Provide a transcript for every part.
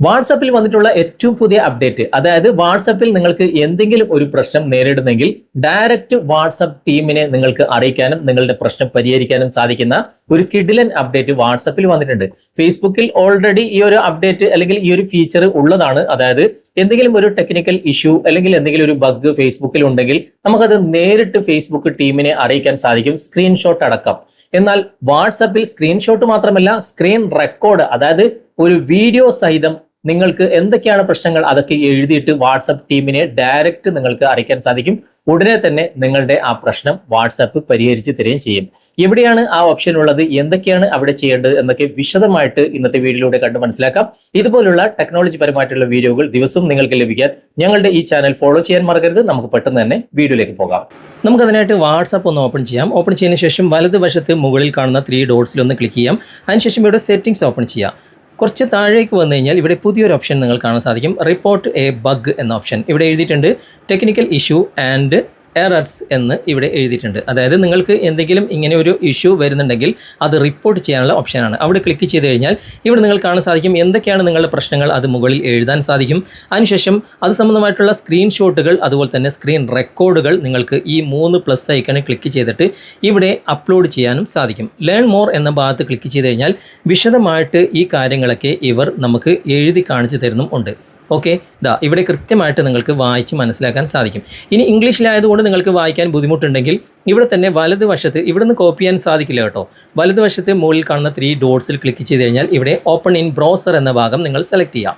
വാട്സാപ്പിൽ വന്നിട്ടുള്ള ഏറ്റവും പുതിയ അപ്ഡേറ്റ് അതായത് വാട്സപ്പിൽ നിങ്ങൾക്ക് എന്തെങ്കിലും ഒരു പ്രശ്നം നേരിടുന്നെങ്കിൽ ഡയറക്റ്റ് വാട്സപ്പ് ടീമിനെ നിങ്ങൾക്ക് അറിയിക്കാനും നിങ്ങളുടെ പ്രശ്നം പരിഹരിക്കാനും സാധിക്കുന്ന ഒരു കിഡിലൻ അപ്ഡേറ്റ് വാട്സപ്പിൽ വന്നിട്ടുണ്ട്. ഫേസ്ബുക്കിൽ ഓൾറെഡി ഈ ഒരു അപ്ഡേറ്റ് അല്ലെങ്കിൽ ഈ ഒരു ഫീച്ചർ ഉള്ളതാണ്. അതായത് എന്തെങ്കിലും ഒരു ടെക്നിക്കൽ ഇഷ്യൂ അല്ലെങ്കിൽ എന്തെങ്കിലും ഒരു ബഗ് ഫേസ്ബുക്കിൽ ഉണ്ടെങ്കിൽ നമുക്കത് നേരിട്ട് ഫേസ്ബുക്ക് ടീമിനെ അറിയിക്കാൻ സാധിക്കും. സ്ക്രീൻഷോട്ട് അടക്കം. എന്നാൽ വാട്സപ്പിൽ സ്ക്രീൻഷോട്ട് മാത്രമല്ല സ്ക്രീൻ റെക്കോർഡ് അതായത് ഒരു വീഡിയോ സഹിതം നിങ്ങൾക്ക് എന്തൊക്കെയാണ് പ്രശ്നങ്ങൾ അതൊക്കെ എഴുതിയിട്ട് വാട്സപ്പ് ടീമിനെ ഡയറക്റ്റ് നിങ്ങൾക്ക് അറിയിക്കാൻ സാധിക്കും. ഉടനെ തന്നെ നിങ്ങളുടെ ആ പ്രശ്നം വാട്സാപ്പ് പരിഹരിച്ച് തരികയും ചെയ്യും. എവിടെയാണ് ആ ഓപ്ഷൻ ഉള്ളത്? എന്തൊക്കെയാണ് അവിടെ ചെയ്യേണ്ടത്? എന്നൊക്കെ വിശദമായിട്ട് ഇന്നത്തെ വീഡിയോയിലൂടെ കണ്ട് മനസ്സിലാക്കാം. ഇതുപോലുള്ള ടെക്നോളജി പരമായിട്ടുള്ള വീഡിയോകൾ ദിവസവും നിങ്ങൾക്ക് ലഭിക്കാൻ ഞങ്ങളുടെ ഈ ചാനൽ ഫോളോ ചെയ്യാൻ മറക്കരുത്. നമുക്ക് പെട്ടെന്ന് തന്നെ വീഡിയോയിലേക്ക് പോകാം. നമുക്ക് നമുക്കതിനായിട്ട് വാട്സാപ്പ് ഒന്ന് ഓപ്പൺ ചെയ്യാം. ഓപ്പൺ ചെയ്യുന്ന ശേഷം വലതുവശത്ത് മുകളിൽ കാണുന്ന ത്രീ ഡോട്ട്സിൽ ഒന്ന് ക്ലിക്ക് ചെയ്യാം. അതിനുശേഷം ഇവിടെ സെറ്റിംഗ്സ് ഓപ്പൺ ചെയ്യാം. കുറച്ച് താഴേക്ക് വന്നു കഴിഞ്ഞാൽ ഇവിടെ പുതിയൊരു ഓപ്ഷൻ നിങ്ങൾ കാണാൻ സാധിക്കും. റിപ്പോർട്ട് എ ബഗ് എന്ന ഓപ്ഷൻ ഇവിടെ എഴുതിയിട്ടുണ്ട് ടെക്നിക്കൽ ഇഷ്യൂ ആൻഡ് എറർസ് എന്ന് ഇവിടെ എഴുതിയിട്ടുണ്ട്. അതായത് നിങ്ങൾക്ക് എന്തെങ്കിലും ഇങ്ങനെ ഒരു ഇഷ്യൂ വരുന്നുണ്ടെങ്കിൽ അത് റിപ്പോർട്ട് ചെയ്യാനുള്ള ഓപ്ഷനാണ് അവിടെ ക്ലിക്ക് ചെയ്ത് കഴിഞ്ഞാൽ ഇവിടെ നിങ്ങൾ കാണാൻ സാധിക്കും എന്തൊക്കെയാണ് നിങ്ങളുടെ പ്രശ്നങ്ങൾ അത് മുകളിൽ എഴുതാൻ സാധിക്കും. അതിനുശേഷം അത് സംബന്ധമായിട്ടുള്ള സ്ക്രീൻഷോട്ടുകൾ അതുപോലെ തന്നെ സ്ക്രീൻ റെക്കോർഡുകൾ നിങ്ങൾക്ക് ഈ മൂന്ന് പ്ലസ് ഐക്കണിൽ ക്ലിക്ക് ചെയ്തിട്ട് ഇവിടെ അപ്ലോഡ് ചെയ്യാനും സാധിക്കും. ലേൺ മോർ എന്ന ഭാഗത്ത് ക്ലിക്ക് ചെയ്ത് കഴിഞ്ഞാൽ വിശദമായിട്ട് ഈ കാര്യങ്ങളൊക്കെ ഇവർ നമുക്ക് എഴുതി കാണിച്ചു തരുന്നും ഉണ്ട്. ഓക്കെ ദാ ഇവിടെ കൃത്യമായിട്ട് നിങ്ങൾക്ക് വായിച്ച് മനസ്സിലാക്കാൻ സാധിക്കും. ഇനി ഇംഗ്ലീഷിലായതുകൊണ്ട് നിങ്ങൾക്ക് വായിക്കാൻ ബുദ്ധിമുട്ടുണ്ടെങ്കിൽ ഇവിടെ തന്നെ വലതുവശത്ത് ഇവിടെ കോപ്പി ചെയ്യാൻ സാധിക്കില്ല കേട്ടോ. വലതുവശത്ത് മുകളിൽ കാണുന്ന ത്രീ ഡോട്ട്സിൽ ക്ലിക്ക് ചെയ്ത് കഴിഞ്ഞാൽ ഇവിടെ ഓപ്പൺ ഇൻ ബ്രൗസർ എന്ന ഭാഗം നിങ്ങൾ സെലക്ട് ചെയ്യാം.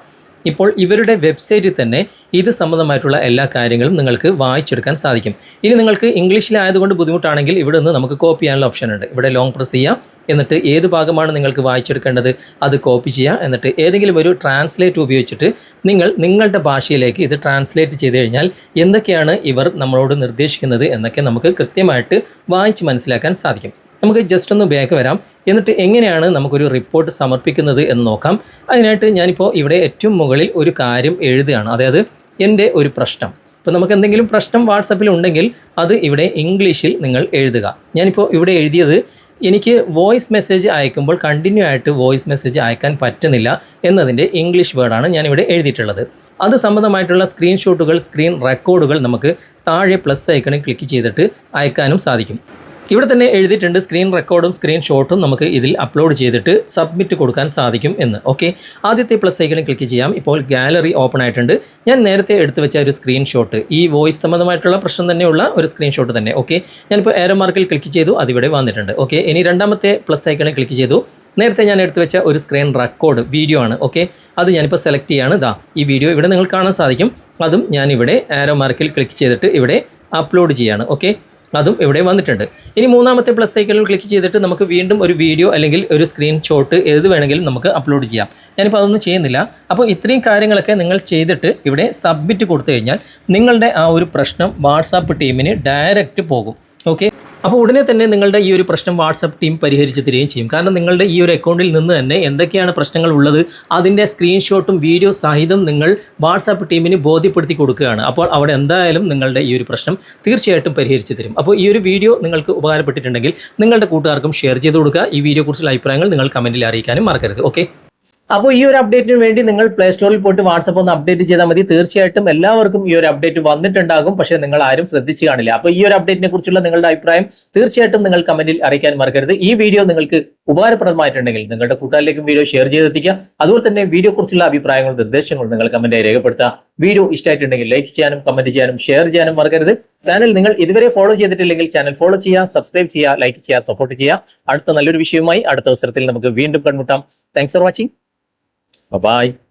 ഇപ്പോൾ ഇവരുടെ വെബ്സൈറ്റിൽ തന്നെ ഇത് സംബന്ധമായിട്ടുള്ള എല്ലാ കാര്യങ്ങളും നിങ്ങൾക്ക് വായിച്ചെടുക്കാൻ സാധിക്കും. ഇനി നിങ്ങൾക്ക് ഇംഗ്ലീഷിലായതുകൊണ്ട് ബുദ്ധിമുട്ടാണെങ്കിൽ ഇവിടെ നിന്ന് നമുക്ക് കോപ്പി ചെയ്യാനുള്ള ഓപ്ഷൻ ഉണ്ട്. ഇവിടെ ലോങ് പ്രസ് ചെയ്യാം. എന്നിട്ട് ഏത് ഭാഗമാണ് നിങ്ങൾക്ക് വായിച്ചെടുക്കേണ്ടത്? അത് കോപ്പി ചെയ്യുക എന്നിട്ട് ഏതെങ്കിലും ഒരു ട്രാൻസ്ലേറ്റ് ഉപയോഗിച്ചിട്ട് നിങ്ങൾ നിങ്ങളുടെ ഭാഷയിലേക്ക് ഇത് ട്രാൻസ്ലേറ്റ് ചെയ്ത് കഴിഞ്ഞാൽ എന്തൊക്കെയാണ് ഇവർ നമ്മളോട് നിർദ്ദേശിക്കുന്നത് എന്നൊക്കെ നമുക്ക് കൃത്യമായിട്ട് വായിച്ച് മനസ്സിലാക്കാൻ സാധിക്കും. നമുക്ക് ജസ്റ്റ് ഒന്ന് ബാക്ക് വരാം. എന്നിട്ട് എങ്ങനെയാണ് നമുക്കൊരു റിപ്പോർട്ട് സമർപ്പിക്കുന്നത് എന്ന് നോക്കാം. അതിനായിട്ട് ഞാനിപ്പോൾ ഇവിടെ ഏറ്റവും മുകളിൽ ഒരു കാര്യം എഴുതുകയാണ്. അതായത് എന്റെ ഒരു പ്രശ്നം. ഇപ്പോൾ നമുക്ക് എന്തെങ്കിലും പ്രശ്നം വാട്സപ്പിൽ ഉണ്ടെങ്കിൽ അത് ഇവിടെ ഇംഗ്ലീഷിൽ നിങ്ങൾ എഴുതുക. ഞാനിപ്പോൾ ഇവിടെ എഴുതിയത് എനിക്ക് വോയിസ് മെസ്സേജ് അയക്കുമ്പോൾ കണ്ടിന്യൂ ആയിട്ട് വോയിസ് മെസ്സേജ് അയക്കാൻ പറ്റുന്നില്ല എന്നതിന്റെ ഇംഗ്ലീഷ് വേർഡാണ് ഞാനിവിടെ എഴുതിയിട്ടുള്ളത്. അത് സംബന്ധമായിട്ടുള്ള സ്ക്രീൻഷോട്ടുകൾ സ്ക്രീൻ റെക്കോർഡുകൾ നമുക്ക് താഴെ പ്ലസ് ഐക്കണിൽ ക്ലിക്ക് ചെയ്തിട്ട് അയക്കാനും സാധിക്കും. ഇവിടെ തന്നെ എഴുതിയിട്ടുണ്ട് സ്ക്രീൻ റെക്കോർഡും സ്ക്രീൻ ഷോട്ടും നമുക്ക് ഇതിൽ അപ്ലോഡ് ചെയ്തിട്ട് സബ്മിറ്റ് കൊടുക്കാൻ സാധിക്കും എന്ന്. ഓക്കെ ആദ്യത്തെ പ്ലസ് ഐക്കണിൽ ക്ലിക്ക് ചെയ്യാം. ഇപ്പോൾ ഗാലറി ഓപ്പൺ ആയിട്ടുണ്ട്. ഞാൻ നേരത്തെ എടുത്തു വെച്ച ഒരു സ്ക്രീൻഷോട്ട് ഈ വോയിസ് സംബന്ധമായിട്ടുള്ള പ്രശ്നം തന്നെയുള്ള ഒരു സ്ക്രീൻഷോട്ട് തന്നെ. ഓക്കെ ഞാനിപ്പോൾ ഏരോ മാർക്കിൽ ക്ലിക്ക് ചെയ്തു. അതിവിടെ വന്നിട്ടുണ്ട്. ഓക്കെ ഇനി രണ്ടാമത്തെ പ്ലസ് ഐക്കണിൽ ക്ലിക്ക് ചെയ്തു. നേരത്തെ ഞാൻ എടുത്തു വെച്ച ഒരു സ്ക്രീൻ റെക്കോർഡ് വീഡിയോ ആണ്. ഓക്കെ അത് ഞാനിപ്പോൾ സെലക്ട് ചെയ്യാണ്. ഇതാ ഈ വീഡിയോ ഇവിടെ നിങ്ങൾ കാണാൻ സാധിക്കും. അതും ഞാനിവിടെ ആരോ മാർക്കിൽ ക്ലിക്ക് ചെയ്തിട്ട് ഇവിടെ അപ്ലോഡ് ചെയ്യാണ്. ഓക്കെ അതും ഇവിടെ വന്നിട്ടുണ്ട്. ഇനി മൂന്നാമത്തെ പ്ലസ് ഐക്കണിൽ ക്ലിക്ക് ചെയ്തിട്ട് നമുക്ക് വീണ്ടും ഒരു വീഡിയോ അല്ലെങ്കിൽ ഒരു സ്ക്രീൻഷോട്ട് ഏത് വേണമെങ്കിലും നമുക്ക് അപ്ലോഡ് ചെയ്യാം. ഞാനിപ്പോൾ അതൊന്നും ചെയ്യുന്നില്ല. അപ്പോൾ ഇത്രയും കാര്യങ്ങളൊക്കെ നിങ്ങൾ ചെയ്തിട്ട് ഇവിടെ സബ്മിറ്റ് കൊടുത്തു കഴിഞ്ഞാൽ നിങ്ങളുടെ ആ ഒരു പ്രശ്നം വാട്സാപ്പ് ടീമിന് ഡയറക്റ്റ് പോകും. ഓക്കെ അപ്പോൾ ഉടനെ തന്നെ നിങ്ങളുടെ ഈ ഒരു പ്രശ്നം വാട്സപ്പ് ടീം പരിഹരിച്ച് തരികയും ചെയ്യും. കാരണം നിങ്ങളുടെ ഈ ഒരു അക്കൗണ്ടിൽ നിന്ന് തന്നെ എന്തൊക്കെയാണ് പ്രശ്നങ്ങൾ ഉള്ളത് അതിന്റെ സ്ക്രീൻഷോട്ടും വീഡിയോ സഹിതം നിങ്ങൾ വാട്സാപ്പ് ടീമിന് ബോധ്യപ്പെടുത്തി കൊടുക്കുകയാണ്. അപ്പോൾ അവിടെ എന്തായാലും നിങ്ങളുടെ ഈ ഒരു പ്രശ്നം തീർച്ചയായിട്ടും പരിഹരിച്ച് തരും. അപ്പോൾ ഈ ഒരു വീഡിയോ നിങ്ങൾക്ക് ഉപകാരപ്പെട്ടിട്ടുണ്ടെങ്കിൽ നിങ്ങളുടെ കൂട്ടുകാർക്കും ഷെയർ ചെയ്ത് കൊടുക്കുക. ഈ വീഡിയോ കുറിച്ചുള്ള അഭിപ്രായങ്ങൾ നിങ്ങൾ കമന്റിൽ അറിയിക്കാനും മറക്കരുത്. ഓക്കെ? അപ്പോൾ ഈ ഒരു അപ്ഡേറ്റിന് വേണ്ടി നിങ്ങൾ പ്ലേ സ്റ്റോറിൽ പോയിട്ട് വാട്സപ്പ് ഒന്ന് അപ്ഡേറ്റ് ചെയ്താൽ മതി. തീർച്ചയായിട്ടും എല്ലാവർക്കും ഈ ഒരു അപ്ഡേറ്റ് വന്നിട്ടുണ്ടാകും. പക്ഷേ നിങ്ങൾ ആരും ശ്രദ്ധിച്ചു കാണില്ല. അപ്പോൾ ഈ ഒരു അപ്ഡേറ്റിനെ കുറിച്ചുള്ള നിങ്ങളുടെ അഭിപ്രായം തീർച്ചയായിട്ടും നിങ്ങൾ കമന്റിൽ അറിയിക്കാൻ മറക്കരുത്. ഈ വീഡിയോ നിങ്ങൾക്ക് ഉപകാരപ്രദമായിട്ടുണ്ടെങ്കിൽ നിങ്ങളുടെ കൂട്ടുകാരിലേക്കും വീഡിയോ ഷെയർ ചെയ്തെത്തിക്കുക. അതുപോലെ തന്നെ വീഡിയോ കുറിച്ചുള്ള അഭിപ്രായങ്ങളും നിർദ്ദേശങ്ങളും നിങ്ങൾ കമന്റായി രേഖപ്പെടുത്തുക. വീഡിയോ ഇഷ്ടമായിട്ടുണ്ടെങ്കിൽ ലൈക്ക് ചെയ്യാനും കമന്റ് ചെയ്യാനും ഷെയർ ചെയ്യാനും മറക്കരുത്. ചാനൽ നിങ്ങൾ ഇതുവരെ ഫോളോ ചെയ്തിട്ടില്ലെങ്കിൽ ചാനൽ ഫോളോ ചെയ്യുക സബ്സ്ക്രൈബ് ചെയ്യുക ലൈക്ക് ചെയ്യുക സപ്പോർട്ട് ചെയ്യുക. അടുത്ത നല്ലൊരു വിഷയവുമായി അടുത്ത അവസരത്തിൽ നമുക്ക് വീണ്ടും കണ്ടുമുട്ടാം. Thanks for watching Bye-bye.